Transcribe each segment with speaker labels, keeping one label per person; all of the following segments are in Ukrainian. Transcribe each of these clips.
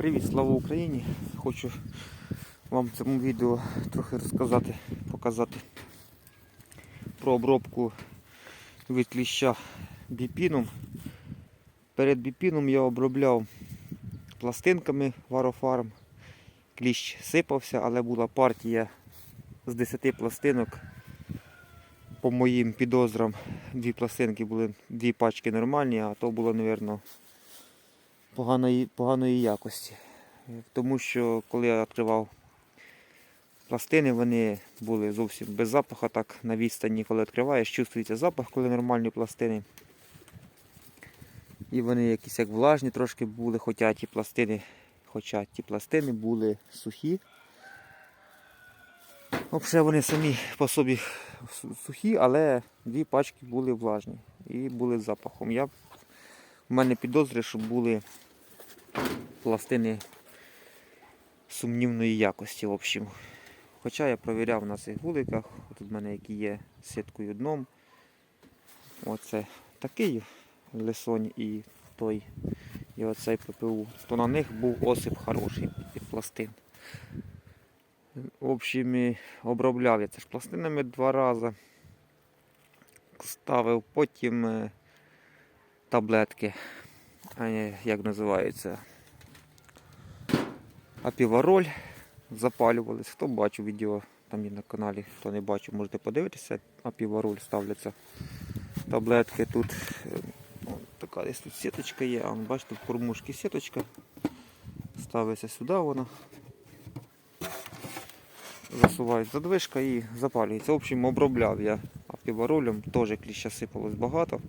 Speaker 1: Привіт, слава Україні! Хочу вам в цьому відео трохи розказати, показати про обробку від кліща біпіном. Перед біпіном я обробляв пластинками варофарм. Кліщ сипався, але була партія з 10 пластинок. По моїм підозрам, дві пластинки були, дві пачки нормальні, а то було, мабуть, поганої, поганої якості. Тому що коли я відкривав пластини, вони були зовсім без запаху, так на відстані, коли відкриваєш, чувствується запах, коли нормальні пластини. І вони якісь як влажні трошки були, хоча ті пластини, хоча ті пластини були сухі. Взагалі вони самі по собі сухі, але дві пачки були влажні і були з запахом. Я, в мене підозри, що були пластини сумнівної якості. В общем. Хоча я провіряв на цих вуликах, тут в мене які є сіткою дном. Оце такий лисонь і той, і оцей ППУ. То на них був осип хороший під пластин. В общем, обробляв я це ж пластинами два рази. Ставив потім е, таблетки, а не, як називається, апівароль запалювались. Хто бачив відео там є на каналі, хто не бачив, можете подивитися. Апівароль ставляться таблетки. Тут е, о, така десь тут сіточка є, а бачите, в кормушці сіточка. Ставиться сюди вона. Засувають задвижка і запалюється. В общем, обробляв я апіваролем, теж кліща сипалось багато.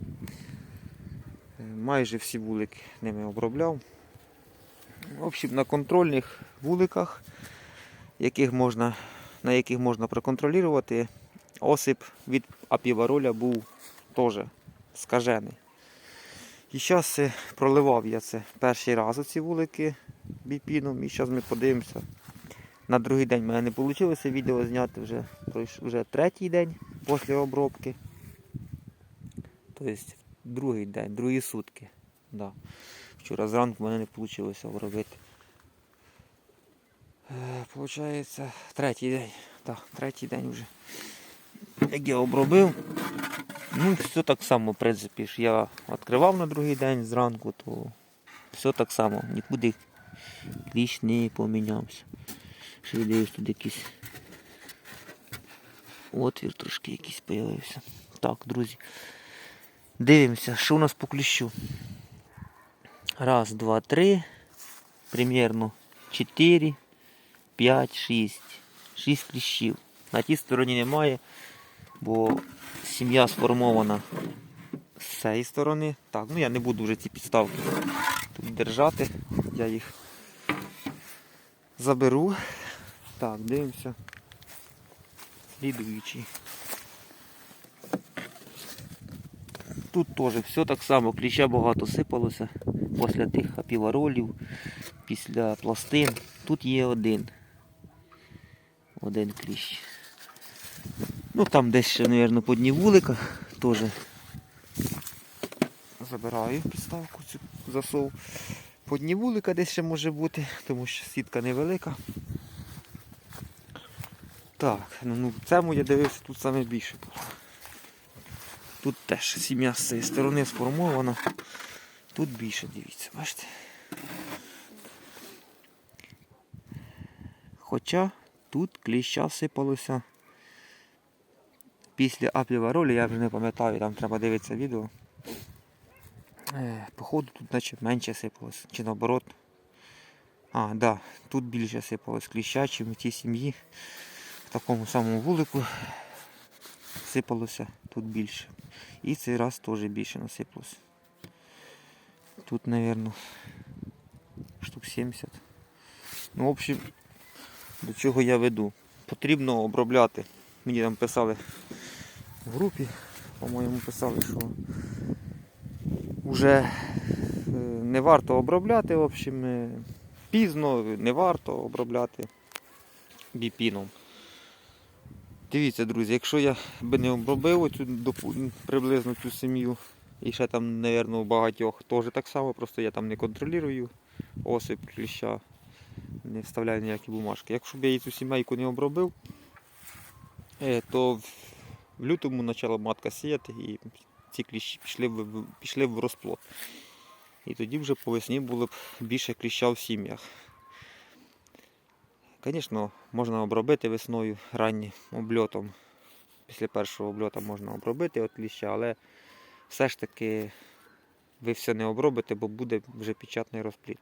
Speaker 1: Е, Майже всі вулики ними обробляв. В общем, на контрольних вуликах, яких можна, на яких можна проконтролювати, осип від апівароля був теж скажений. І зараз проливав я це перший раз оці вулики біпіном. І зараз ми подивимося. На другий день в мене не вийшло відео зняти вже, вже третій день після обробки. Тобто другий день, другі сутки. Да. Вчора зранку в мене не вийшло обробити. Е, Получається, третій день. Так, третій день вже. Як я обробив, ну все так само, в принципі, ж я відкривав на другий день зранку, то все так само, нікуди кліщ не помінявся. Ще дивлюсь, тут якийсь отвір трошки якийсь з'явився. Так, друзі. Дивимося, що у нас по кліщу. Раз, два, три. Примерно 4, 5, 6. 6 кліщів. На тій стороні немає, бо сім'я сформована з цієї сторони. Так, ну я не буду вже ці підставки тут держати. Я їх заберу. Так, дивимося. Слідуючий. Тут теж все так само, кліща багато сипалося після тих апіваролів, після пластин. Тут є один. Один кліщ. Ну там десь ще, мабуть, по дні вулика теж. Забираю підставку цю засов. По дні вулика десь ще може бути, тому що сітка невелика. Так, ну, ну цьому я дивився, тут саме більше було. Тут теж сім'я з цієї сторони сформована. Тут більше, дивіться, бачите. Хоча тут кліща сипалося після апіваролі, я вже не пам'ятаю, там треба дивитися відео. Е, Походу тут наче менше сипалось, чи наоборот. А, да, тут більше сипалось кліща, чим в тій сім'ї. В такому самому вулику сипалося тут більше. І цей раз теж більше насипалося. Тут, мабуть, штук 70. Ну, в общем, до чого я веду. Потрібно обробляти. Мені там писали в групі, по-моєму, писали, що вже е, не варто обробляти, в общем, е, пізно, не варто обробляти біпіном. Дивіться, друзі, якщо я би не обробив оцю приблизно цю сім'ю, і ще там, мабуть, у багатьох теж так само, просто я там не контролюю. осип кліща, не вставляю ніякі бумажки. Якщо б я цю сімейку не обробив, е, то в- лютому почала матка сіяти і ці кліщі пішли в, пішли в розплод. І тоді вже по весні було б більше кліща в сім'ях. Звісно, можна обробити весною раннім обльотом. Після першого обльота можна обробити от кліща, але все ж таки ви все не обробите, бо буде вже печатний розплід.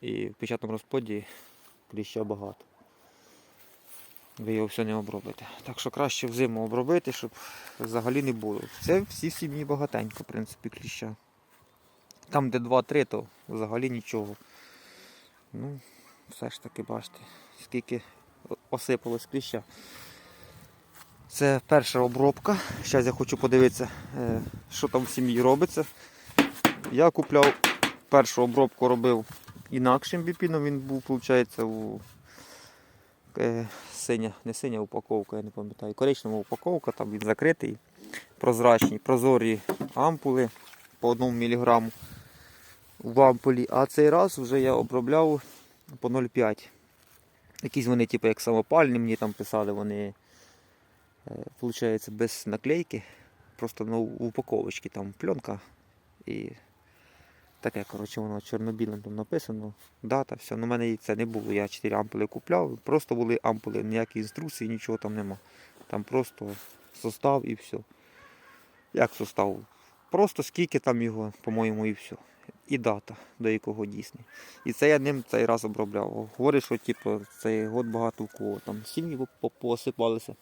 Speaker 1: І в печатному розплоді кліща багато. Ви його все не обробите. Так що краще взиму обробити, щоб взагалі не було. Це всі сім'ї багатенько, в принципі, кліща. Там, де 2-3, то взагалі нічого. Ну, все ж таки бачите, скільки осипалось кліща. Це перша обробка. Зараз я хочу подивитися, е, що там в сім'ї робиться. Я купляв першу обробку робив інакшим біпіном. Він був, виходить, у е, синя, не синя упаковка, я не пам'ятаю. Коричнева упаковка, там він закритий, прозрачні, прозорі ампули по 1 мг в ампулі. А цей раз вже я обробляв по 0,5. Якісь вони, типу, як самопальні, мені там писали, вони, виходить, без наклейки. Просто ну, у упаковочці там пленка і таке, коротше, воно чорно-білим там написано, дата, все. Ну, в мене це не було. Я 4 ампули купляв, просто були ампули, ніякі інструкції, нічого там нема. Там просто состав і все. Як состав? Просто скільки там його, по-моєму, і все. І дата, до якого дійсний. І це я ним цей раз обробляв. Говорить, що типу, цей год багато у кого там сім'ї по- по- посипалися.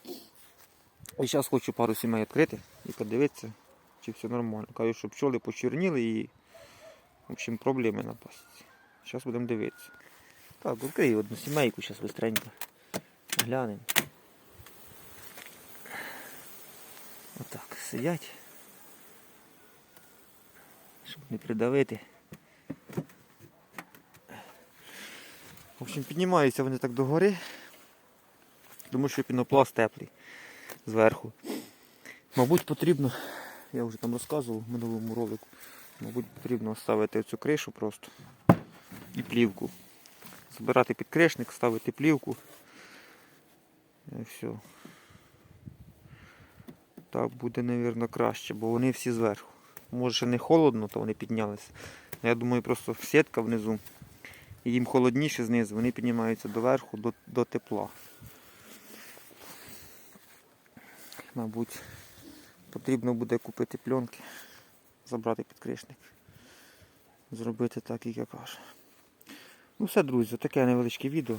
Speaker 1: І зараз хочу пару сімей відкрити і подивитися, чи все нормально. Кажу, що пчоли почорніли і в общем, проблеми на. Зараз будемо дивитися. Так, відкрию одну сімейку, зараз швидко глянемо. Отак, сидять. Щоб не придавити. В общем, піднімаються вони так догори, тому що пінопласт теплий зверху. Мабуть, потрібно, я вже там розказував в минулому ролику, мабуть, потрібно ставити цю кришу просто і плівку. Збирати підкришник, ставити плівку. І все. Так буде, мабуть, краще, бо вони всі зверху. Може ще не холодно, то вони піднялися. Я думаю, просто сітка внизу. Їм холодніше знизу, вони піднімаються доверху, до, до тепла. Мабуть, потрібно буде купити пленки, забрати підкришник. Зробити так, як я кажу. Ну все, друзі, таке невеличке відео.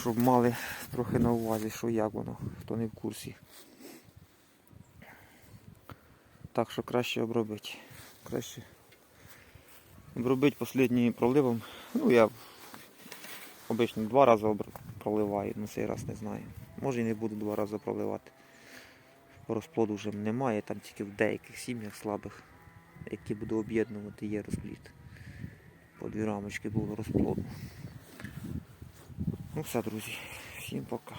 Speaker 1: Щоб мали трохи на увазі, що як воно, хто не в курсі. Так що краще обробити. Краще обробити останнім проливом. Ну я обично два рази проливаю, на цей раз не знаю. Може і не буду два рази проливати. Розплоду вже немає, там тільки в деяких сім'ях слабих, які буду об'єднувати, є розплід. По дві рамочки було розплоду. Ну все, друзі, всім пока.